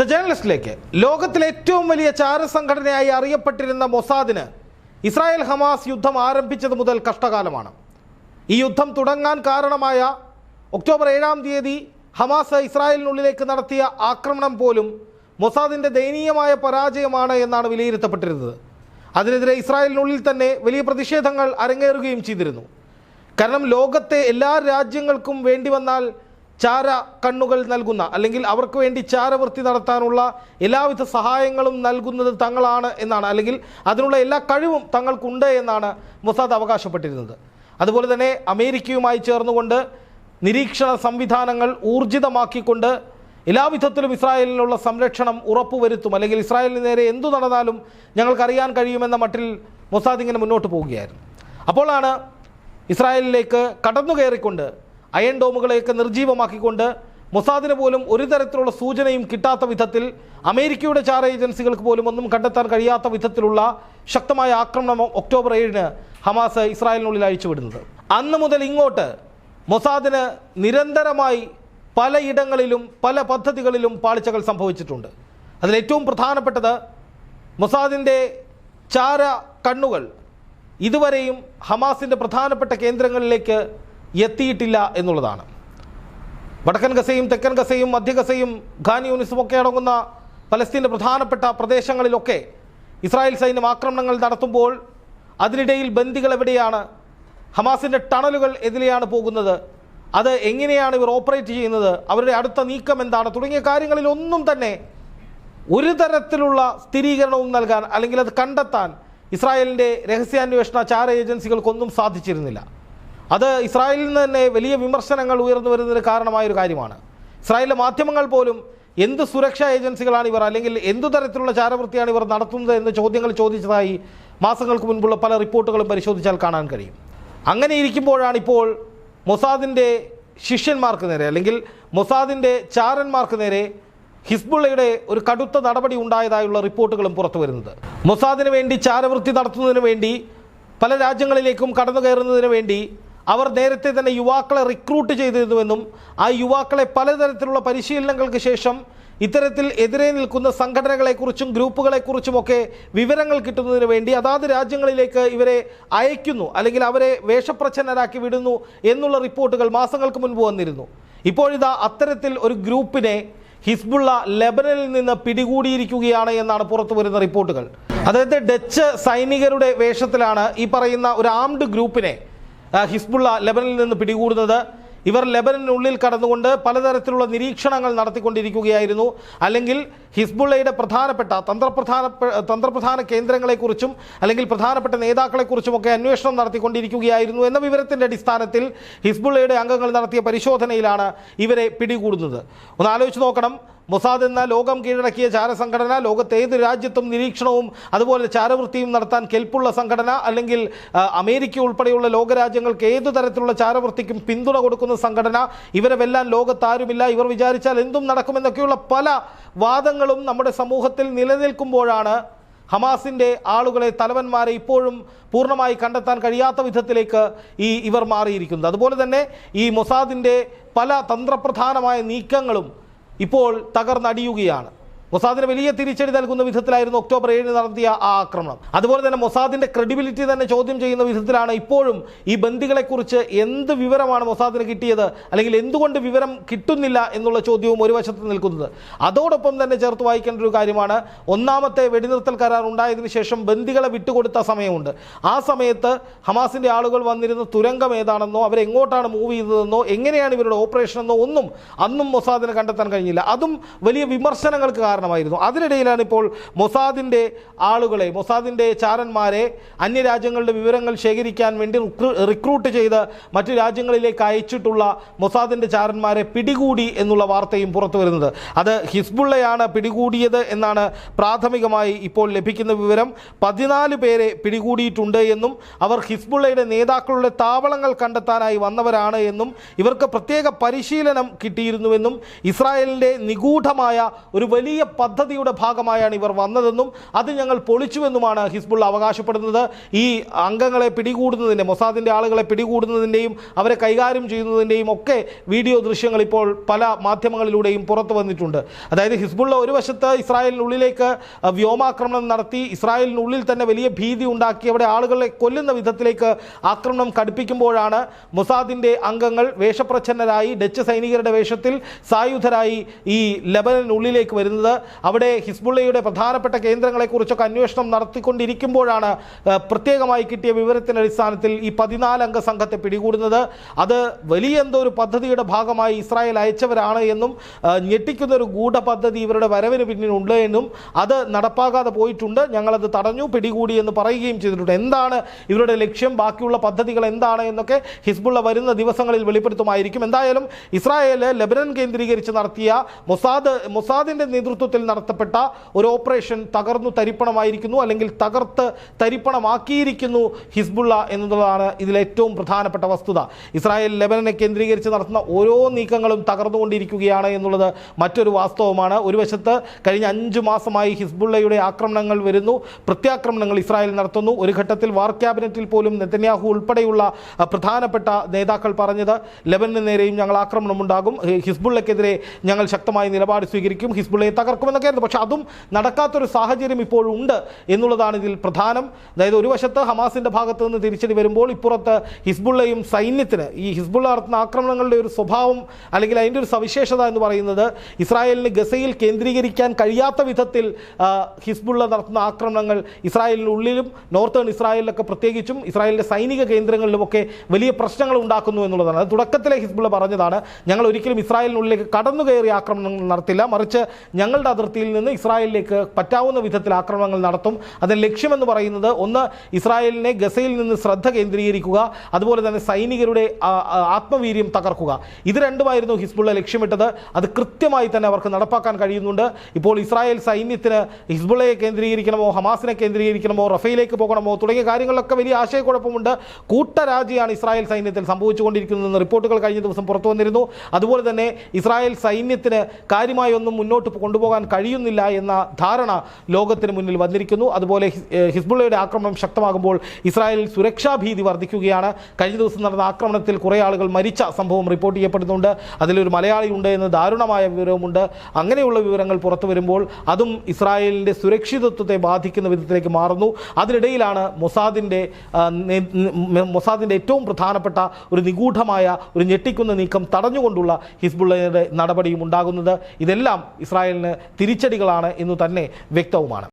The ജേർണലിസ്റ്റിലേക്ക് ലോകത്തിലെ ഏറ്റവും വലിയ ചാരസംഘടനയായി അറിയപ്പെട്ടിരുന്ന മൊസാദിന് ഇസ്രായേൽ ഹമാസ് യുദ്ധം ആരംഭിച്ചത് മുതൽ കഷ്ടകാലമാണ്. ഈ യുദ്ധം തുടങ്ങാൻ കാരണമായ ഒക്ടോബർ ഏഴാം തീയതി ഹമാസ് ഇസ്രായേലിനുള്ളിലേക്ക് നടത്തിയ ആക്രമണം പോലും മൊസാദിന്റെ ദയനീയമായ പരാജയമാണ് എന്നാണ് വിലയിരുത്തപ്പെട്ടിരുന്നത്. അതിനെതിരെ ഇസ്രായേലിനുള്ളിൽ തന്നെ വലിയ പ്രതിഷേധങ്ങൾ അരങ്ങേറുകയും ചെയ്തിരുന്നു. കാരണം ലോകത്തെ എല്ലാ രാജ്യങ്ങൾക്കും വേണ്ടി വന്നാൽ ചാര കണ്ണുകൾ നൽകുന്ന അല്ലെങ്കിൽ അവർക്ക് വേണ്ടി ചാരവൃത്തി നടത്താനുള്ള എല്ലാവിധ സഹായങ്ങളും നൽകുന്നത് തങ്ങളാണ് എന്നാണ്. അല്ലെങ്കിൽ അതിനുള്ള എല്ലാ കഴിവും തങ്ങൾക്കുണ്ട് എന്നാണ് മൊസാദ് അവകാശപ്പെട്ടിരുന്നത്. അതുപോലെ തന്നെ അമേരിക്കയുമായി ചേർന്നുകൊണ്ട് നിരീക്ഷണ സംവിധാനങ്ങൾ ഊർജിതമാക്കിക്കൊണ്ട് എല്ലാവിധത്തിലും ഇസ്രായേലിനുള്ള സംരക്ഷണം ഉറപ്പുവരുത്തും. അല്ലെങ്കിൽ ഇസ്രായേലിന് നേരെ എന്തു നടന്നാലും ഞങ്ങൾക്കറിയാൻ കഴിയുമെന്ന മട്ടിൽ മൊസാദ് ഇങ്ങനെ മുന്നോട്ട് പോവുകയായിരുന്നു. അപ്പോഴാണ് ഇസ്രായേലിലേക്ക് കടന്നു കയറിക്കൊണ്ട് അയൺ ഡോമുകളെയൊക്കെ നിർജീവമാക്കിക്കൊണ്ട് മൊസാദിന് പോലും ഒരു തരത്തിലുള്ള സൂചനയും കിട്ടാത്ത വിധത്തിൽ അമേരിക്കയുടെ ചാര ഏജൻസികൾക്ക് പോലും ഒന്നും കണ്ടെത്താൻ കഴിയാത്ത വിധത്തിലുള്ള ശക്തമായ ആക്രമണം ഒക്ടോബർ ഏഴിന് ഹമാസ് ഇസ്രായേലിനുള്ളിൽ അഴിച്ചുവിടുന്നത്. അന്ന് മുതൽ ഇങ്ങോട്ട് മൊസാദിന് നിരന്തരമായി പലയിടങ്ങളിലും പല പദ്ധതികളിലും പാളിച്ചകൾ സംഭവിച്ചിട്ടുണ്ട്. അതിലേറ്റവും പ്രധാനപ്പെട്ടത് മൊസാദിന്റെ ചാര കണ്ണുകൾ. ഇതുവരെയും ഹമാസിന്റെ പ്രധാനപ്പെട്ട കേന്ദ്രങ്ങളിലേക്ക് എത്തിയിട്ടില്ല എന്നുള്ളതാണ്. വടക്കൻ ഗസയും തെക്കൻ ഗസയും മധ്യ ഗസയും ഖാൻ യൂണിസും ഒക്കെ അടങ്ങുന്ന പലസ്തീന്റെ പ്രധാനപ്പെട്ട പ്രദേശങ്ങളിലൊക്കെ ഇസ്രായേൽ സൈന്യം ആക്രമണങ്ങൾ നടത്തുമ്പോൾ അതിനിടയിൽ ബന്ദികൾ എവിടെയാണ്? ഹമാസിന്റെ ടണലുകൾ എതിലെയാണ് പോകുന്നത്? അത് എങ്ങനെയാണ് ഇവർ ഓപ്പറേറ്റ് ചെയ്യുന്നത്? അവരുടെ അടുത്ത നീക്കം എന്താണ്? തുടങ്ങിയ കാര്യങ്ങളിലൊന്നും തന്നെ ഒരു തരത്തിലുള്ള സ്ഥിരീകരണവും നൽകാൻ അല്ലെങ്കിൽ അത് കണ്ടെത്താൻ ഇസ്രായേലിന്റെ രഹസ്യാന്വേഷണ ചാര ഏജൻസികൾക്കൊന്നും സാധിച്ചിരുന്നില്ല. അത് ഇസ്രായേലിൽ നിന്ന് തന്നെ വലിയ വിമർശനങ്ങൾ ഉയർന്നു വരുന്നതിന് കാരണമായ ഒരു കാര്യമാണ്. ഇസ്രായേലിലെ മാധ്യമങ്ങൾ പോലും എന്ത് സുരക്ഷാ ഏജൻസികളാണ് ഇവർ അല്ലെങ്കിൽ എന്തു തരത്തിലുള്ള ചാരവൃത്തിയാണ് ഇവർ നടത്തുന്നത് എന്ന് ചോദ്യങ്ങൾ ചോദിച്ചതായി മാസങ്ങൾക്ക് മുൻപുള്ള പല റിപ്പോർട്ടുകളും പരിശോധിച്ചാൽ കാണാൻ കഴിയും. അങ്ങനെ ഇരിക്കുമ്പോഴാണ് ഇപ്പോൾ മൊസാദിന്റെ ശിഷ്യന്മാർക്ക് നേരെ അല്ലെങ്കിൽ മൊസാദിന്റെ ചാരന്മാർക്ക് നേരെ ഹിസ്ബുള്ളയുടെ ഒരു കടുത്ത നടപടി ഉണ്ടായതായുള്ള റിപ്പോർട്ടുകളും പുറത്തു വരുന്നത്. മൊസാദിന് വേണ്ടി ചാരവൃത്തി നടത്തുന്നതിന് വേണ്ടി പല രാജ്യങ്ങളിലേക്കും കടന്നു കയറുന്നതിന് വേണ്ടി അവർ നേരത്തെ തന്നെ യുവാക്കളെ റിക്രൂട്ട് ചെയ്തിരുന്നുവെന്നും ആ യുവാക്കളെ പലതരത്തിലുള്ള പരിശീലനങ്ങൾക്ക് ശേഷം ഇത്തരത്തിൽ എതിരെ നിൽക്കുന്ന സംഘടനകളെക്കുറിച്ചും ഗ്രൂപ്പുകളെക്കുറിച്ചുമൊക്കെ വിവരങ്ങൾ കിട്ടുന്നതിന് വേണ്ടി അതാത് രാജ്യങ്ങളിലേക്ക് ഇവരെ അയക്കുന്നു അല്ലെങ്കിൽ അവരെ വേഷപ്രച്ഛന്നരാക്കി വിടുന്നു എന്നുള്ള റിപ്പോർട്ടുകൾ മാസങ്ങൾക്ക് മുൻപ് വന്നിരുന്നു. ഇപ്പോഴിതാ അത്തരത്തിൽ ഒരു ഗ്രൂപ്പിനെ ഹിസ്ബുള്ള ലെബനനിൽ നിന്ന് പിടികൂടിയിരിക്കുകയാണ് എന്നാണ് പുറത്തു വരുന്ന റിപ്പോർട്ടുകൾ. അതായത് ഡച്ച് സൈനികരുടെ വേഷത്തിലാണ് ഈ പറയുന്ന ഒരു ആംഡ് ഗ്രൂപ്പിനെ ഹിസ്ബുള്ള ലെബനിൽ നിന്ന് പിടികൂടുന്നത്. ഇവർ ലെബനനുള്ളിൽ കടന്നുകൊണ്ട് പലതരത്തിലുള്ള നിരീക്ഷണങ്ങൾ നടത്തിക്കൊണ്ടിരിക്കുകയായിരുന്നു. അല്ലെങ്കിൽ ഹിസ്ബുള്ളയുടെ പ്രധാനപ്പെട്ട തന്ത്രപ്രധാന തന്ത്രപ്രധാന കേന്ദ്രങ്ങളെക്കുറിച്ചും അല്ലെങ്കിൽ പ്രധാനപ്പെട്ട നേതാക്കളെക്കുറിച്ചുമൊക്കെ അന്വേഷണം നടത്തിക്കൊണ്ടിരിക്കുകയായിരുന്നു എന്ന വിവരത്തിന്റെ അടിസ്ഥാനത്തിൽ ഹിസ്ബുള്ളയുടെ അംഗങ്ങൾ നടത്തിയ പരിശോധനയിലാണ് ഇവരെ പിടികൂടുന്നത്. ഒന്ന് ആലോചിച്ച് നോക്കണം. മൊസാദ് എന്ന ലോകം കീഴടക്കിയ ചാരസംഘടന ലോകത്തെ ഏത് രാജ്യത്തും നിരീക്ഷണവും അതുപോലെ ചാരവൃത്തിയും നടത്താൻ കെൽപ്പുള്ള സംഘടന അല്ലെങ്കിൽ അമേരിക്ക ഉൾപ്പെടെയുള്ള ലോകരാജ്യങ്ങൾക്ക് ഏതു തരത്തിലുള്ള ചാരവൃത്തിക്കും പിന്തുണ കൊടുക്കുന്ന സംഘടന ഇവരെ വെല്ലാൻ ലോകത്താരുമില്ല. ഇവർ വിചാരിച്ചാൽ എന്തും നടക്കുമെന്നൊക്കെയുള്ള പല വാദങ്ങളും നമ്മുടെ സമൂഹത്തിൽ നിലനിൽക്കുമ്പോഴാണ് ഹമാസിന്റെ ആളുകളെ തലവന്മാരെ ഇപ്പോഴും പൂർണമായി കണ്ടെത്താൻ കഴിയാത്ത വിധത്തിലേക്ക് ഈ ഇവർ മാറിയിരിക്കുന്നത്. അതുപോലെ തന്നെ ഈ മൊസാദിന്റെ പല തന്ത്രപ്രധാനമായ നീക്കങ്ങളും ഇപ്പോൾ തകർന്നടിയുകയാണ്. മൊസാദിന് വലിയ തിരിച്ചടി നൽകുന്ന വിധത്തിലായിരുന്നു ഒക്ടോബർ ഏഴിന് നടത്തിയ ആ ആക്രമണം. അതുപോലെ തന്നെ മൊസാദിന്റെ ക്രെഡിബിലിറ്റി തന്നെ ചോദ്യം ചെയ്യുന്ന വിധത്തിലാണ് ഇപ്പോഴും ഈ ബന്ദികളെക്കുറിച്ച് എന്ത് വിവരമാണ് മൊസാദിന് കിട്ടിയത് അല്ലെങ്കിൽ എന്തുകൊണ്ട് വിവരം കിട്ടുന്നില്ല എന്നുള്ള ചോദ്യവും ഒരു വശത്ത് നിൽക്കുന്നത്. അതോടൊപ്പം തന്നെ ചേർത്ത് വായിക്കേണ്ട ഒരു കാര്യമാണ്. ഒന്നാമത്തെ വെടിനിർത്തൽ കരാർ ഉണ്ടായതിനു ശേഷം ബന്ദികളെ വിട്ടുകൊടുത്ത സമയമുണ്ട്. ആ സമയത്ത് ഹമാസിന്റെ ആളുകൾ വന്നിരുന്ന തുരങ്കം ഏതാണെന്നോ അവരെങ്ങോട്ടാണ് മൂവ് ചെയ്തതെന്നോ എങ്ങനെയാണ് ഇവരുടെ ഓപ്പറേഷൻ എന്നോ ഒന്നും അന്നും മൊസാദിന് കണ്ടെത്താൻ കഴിഞ്ഞില്ല. അതും വലിയ വിമർശനങ്ങൾക്ക് കാരണമായിരുന്നു. അതിനിടയിലാണ് ഇപ്പോൾ മൊസാദിന്റെ ആളുകളെ മൊസാദിന്റെ ചാരന്മാരെ അന്യരാജ്യങ്ങളുടെ വിവരങ്ങൾ ശേഖരിക്കാൻ വേണ്ടി റിക്രൂട്ട് ചെയ്ത് മറ്റു രാജ്യങ്ങളിലേക്ക് അയച്ചിട്ടുള്ള മൊസാദിന്റെ ചാരന്മാരെ പിടികൂടി എന്നുള്ള വാർത്തയും പുറത്തു വരുന്നത്. അത് ഹിസ്ബുള്ളയാണ് പിടികൂടിയത് എന്നാണ് പ്രാഥമികമായി ഇപ്പോൾ ലഭിക്കുന്ന വിവരം. പതിനാല് പേരെ പിടികൂടിയിട്ടുണ്ട് എന്നും അവർ ഹിസ്ബുള്ളയുടെ നേതാക്കളുടെ താവളങ്ങൾ കണ്ടെത്താനായി വന്നവരാണ് എന്നും ഇവർക്ക് പ്രത്യേക പരിശീലനം കിട്ടിയിരുന്നുവെന്നും ഇസ്രായേലിന്റെ നിഗൂഢമായ ഒരു വലിയ പദ്ധതിയുടെ ഭാഗമായാണ് ഇവർ വന്നതെന്നും അത് ഞങ്ങൾ പൊളിച്ചുവെന്നുമാണ് ഹിസ്ബുൾ അവകാശപ്പെടുന്നത്. ഈ അംഗങ്ങളെ പിടികൂടുന്നതിന്റെ മൊസാദിന്റെ ആളുകളെ പിടികൂടുന്നതിന്റെയും അവരെ കൈകാര്യം ചെയ്യുന്നതിന്റെയും ഒക്കെ വീഡിയോ ദൃശ്യങ്ങൾ ഇപ്പോൾ പല മാധ്യമങ്ങളിലൂടെയും പുറത്തു വന്നിട്ടുണ്ട്. അതായത് ഹിസ്ബുള്ള ഒരു വശത്ത് ഇസ്രായേലിനുള്ളിലേക്ക് വ്യോമാക്രമണം നടത്തി ഇസ്രായേലിനുള്ളിൽ തന്നെ വലിയ ഭീതി ഉണ്ടാക്കി അവിടെ ആളുകളെ കൊല്ലുന്ന വിധത്തിലേക്ക് ആക്രമണം കടുപ്പിക്കുമ്പോഴാണ് മൊസാദിന്റെ അംഗങ്ങൾ വേഷപ്രച്ഛന്നരായി ഡച്ച് സൈനികരുടെ വേഷത്തിൽ സായുധരായി ഈ ലെബനനുള്ളിലേക്ക് വരുന്നത്. അവിടെ ഹിസ്ബുള്ളയുടെ പ്രധാനപ്പെട്ട കേന്ദ്രങ്ങളെക്കുറിച്ചൊക്കെ അന്വേഷണം നടത്തിക്കൊണ്ടിരിക്കുമ്പോഴാണ് പ്രത്യേകമായി കിട്ടിയ വിവരത്തിന്റെ അടിസ്ഥാനത്തിൽ ഈ പതിനാലംഗ സംഘത്തെ പിടികൂടുന്നത്. അത് വലിയ എന്തോ ഒരു പദ്ധതിയുടെ ഭാഗമായി ഇസ്രായേൽ അയച്ചവരാണ് എന്നും ഞെട്ടിക്കുന്ന ഒരു ഗൂഢപദ്ധതി ഇവരുടെ വരവിന് പിന്നിലുണ്ട് എന്നും അത് നടപ്പാകാതെ പോയിട്ടുണ്ട്. ഞങ്ങളത് തടഞ്ഞു പിടികൂടി എന്ന് പറയുകയും ചെയ്തിട്ടുണ്ട്. എന്താണ് ഇവരുടെ ലക്ഷ്യം? ബാക്കിയുള്ള പദ്ധതികൾ എന്താണ് എന്നൊക്കെ ഹിസ്ബുള്ള വരുന്ന ദിവസങ്ങളിൽ വെളിപ്പെടുത്തുമായിരിക്കും. എന്തായാലും ഇസ്രായേൽ ലെബനൻ കേന്ദ്രീകരിച്ച് നടത്തിയ മൊസാദ് മൊസാദിന്റെ നേതൃത്വത്തിൽ നടത്തപ്പെട്ട ഒരു ഓപ്പറേഷൻ തകർന്നു തരിപ്പണമായിരിക്കുന്നു അല്ലെങ്കിൽ തകർത്ത് തരിപ്പണമാക്കിയിരിക്കുന്നു ഹിസ്ബുള്ള എന്നുള്ളതാണ് ഇതിലേറ്റവും പ്രധാനപ്പെട്ട വസ്തുത. ഇസ്രായേൽ ലെബനനെ കേന്ദ്രീകരിച്ച് നടത്തുന്ന ഓരോ നീക്കങ്ങളും തകർന്നുകൊണ്ടിരിക്കുകയാണ് എന്നുള്ളത് മറ്റൊരു വാസ്തവമാണ്. ഒരു വശത്ത് കഴിഞ്ഞ അഞ്ച് മാസമായി ഹിസ്ബുള്ളയുടെ ആക്രമണങ്ങൾ വരുന്നു പ്രത്യാക്രമണങ്ങൾ ഇസ്രായേൽ നടത്തുന്നു. ഒരു ഘട്ടത്തിൽ വാർ ക്യാബിനറ്റിൽ പോലും നെതന്യാഹു ഉൾപ്പെടെയുള്ള പ്രധാനപ്പെട്ട നേതാക്കൾ പറഞ്ഞത് ലെബനന് നേരെയും ഞങ്ങൾ ആക്രമണമുണ്ടാകും ഹിസ്ബുള്ളക്കെതിരെ ഞങ്ങൾ ശക്തമായ നിലപാട് സ്വീകരിക്കും. ഹിസ്ബുള്ളയെ തകർക്കുമെന്നൊക്കെ ആയിരുന്നു പക്ഷെ അതും നടക്കാത്തൊരു സാഹചര്യം ഇപ്പോഴും ഉണ്ട് എന്നുള്ളതാണ് ഇതിൽ പ്രധാനം. അതായത് ഒരു വശത്ത് ഹമാസിന്റെ ഭാഗത്ത് നിന്ന് തിരിച്ചടി വരുമ്പോൾ ഇപ്പുറത്ത് ഹിസ്ബുള്ളയും സൈന്യത്തിന് ഈ ഹിസ്ബുള്ള നടത്തുന്ന ആക്രമണങ്ങളുടെ ഒരു സ്വഭാവം അല്ലെങ്കിൽ അതിന്റെ ഒരു സവിശേഷത എന്ന് പറയുന്നത് ഇസ്രായേലിന് ഗസയിൽ കേന്ദ്രീകരിക്കാൻ കഴിയാത്ത വിധത്തിൽ ഹിസ്ബുള്ള നടത്തുന്ന ആക്രമണങ്ങൾ ഇസ്രായേലിനുള്ളിലും നോർത്തേൺ ഇസ്രായേലിലൊക്കെ പ്രത്യേകിച്ചും ഇസ്രായേലിന്റെ സൈനിക കേന്ദ്രങ്ങളിലുമൊക്കെ വലിയ പ്രശ്നങ്ങൾ ഉണ്ടാക്കുന്നു എന്നുള്ളതാണ്. തുടക്കത്തിലെ ഹിസ്ബുള്ള പറഞ്ഞതാണ് ഞങ്ങൾ ഒരിക്കലും ഇസ്രായേലിനുള്ളിലേക്ക് കടന്നു കയറി ആക്രമണങ്ങൾ നടത്തില്ല. മറിച്ച് ഞങ്ങളുടെ അതിർത്തിയിൽ നിന്ന് ഇസ്രായേലിലേക്ക് പറ്റാവുന്ന വിധത്തിൽ ആക്രമണങ്ങൾ നടത്തും. അതിന് ലക്ഷ്യമെന്ന് പറയുന്നത് ഒന്ന് ഇസ്രായേലിനെ ഗസയിൽ നിന്ന് ശ്രദ്ധ കേന്ദ്രീകരിക്കുക അതുപോലെ തന്നെ സൈനികരുടെ ആത്മവീര്യം തകർക്കുക. ഇത് രണ്ടുമായിരുന്നു ഹിസ്ബുള്ള ലക്ഷ്യമിട്ടത്. അത് കൃത്യമായി തന്നെ അവർക്ക് നടപ്പാക്കാൻ കഴിയുന്നുണ്ട്. ഇപ്പോൾ ഇസ്രായേൽ സൈന്യത്തിന് ഹിസ്ബുള്ളയെ കേന്ദ്രീകരിക്കണമോ ഹമാസിനെ കേന്ദ്രീകരിക്കണമോ റഫയിലേക്ക് പോകണമോ തുടങ്ങിയ കാര്യങ്ങളിലൊക്കെ വലിയ ആശയക്കുഴപ്പമുണ്ട്. കൂട്ടരാജിയാണ് ഇസ്രായേൽ സൈന്യത്തിൽ സംഭവിച്ചുകൊണ്ടിരിക്കുന്നതെന്ന് റിപ്പോർട്ടുകൾ കഴിഞ്ഞ ദിവസം പുറത്തു വന്നിരുന്നു. അതുപോലെ തന്നെ ഇസ്രായേൽ സൈന്യത്തിന് കാര്യമായി ഒന്നും മുന്നോട്ട് കൊണ്ടുപോകാൻ കഴിയുന്നില്ല എന്ന ധാരണ ലോകത്തിന് മുന്നിൽ വന്നിരിക്കുന്നു. അതുപോലെ ഹിസ്ബുള്ളയുടെ ആക്രമണം ശക്തമാകുമ്പോൾ ഇസ്രായേലിൽ സുരക്ഷാ ഭീതി വർദ്ധിക്കുകയാണ്. കഴിഞ്ഞ ദിവസം നടന്ന ആക്രമണത്തിൽ കുറേ ആളുകൾ മരിച്ച സംഭവം റിപ്പോർട്ട് ചെയ്യപ്പെടുന്നുണ്ട്. അതിലൊരു മലയാളി ഉണ്ട് എന്ന് ദാരുണമായ വിവരവുമുണ്ട്. അങ്ങനെയുള്ള വിവരങ്ങൾ പുറത്തു വരുമ്പോൾ അതും ഇസ്രായേലിന്റെ സുരക്ഷിതത്വത്തെ ബാധിക്കുന്ന വിധത്തിലേക്ക് മാറുന്നു. അതിനിടയിലാണ് മൊസാദിന്റെ മൊസാദിന്റെ ഏറ്റവും പ്രധാനപ്പെട്ട ഒരു നിഗൂഢമായ ഒരു ഞെട്ടിക്കുന്ന നീക്കം തടഞ്ഞുകൊണ്ടുള്ള ഹിസ്ബുള്ളയുടെ നടപടിയും ഉണ്ടാകുന്നത്. ഇതെല്ലാം ഇസ്രായേലിന് തിരിച്ചടികളാണ് എന്ന് തന്നെ വ്യക്തവുമാണ്.